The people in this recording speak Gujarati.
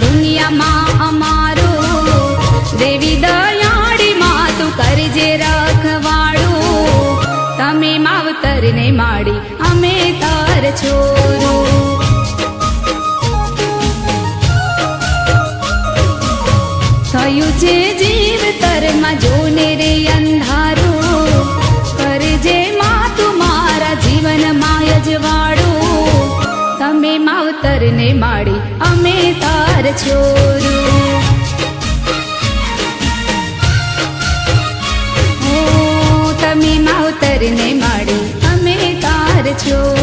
દુનિયામાં અમારો. દેવી દયાળી માં તું કરજે રખવાડું તમે માવતરને માડી, અમે તાર છોરું. થયું છે જીવ તરમાં તમે માવતરને માડી અમે તાર છોરું તમે માવતરને માડી અમે તાર છો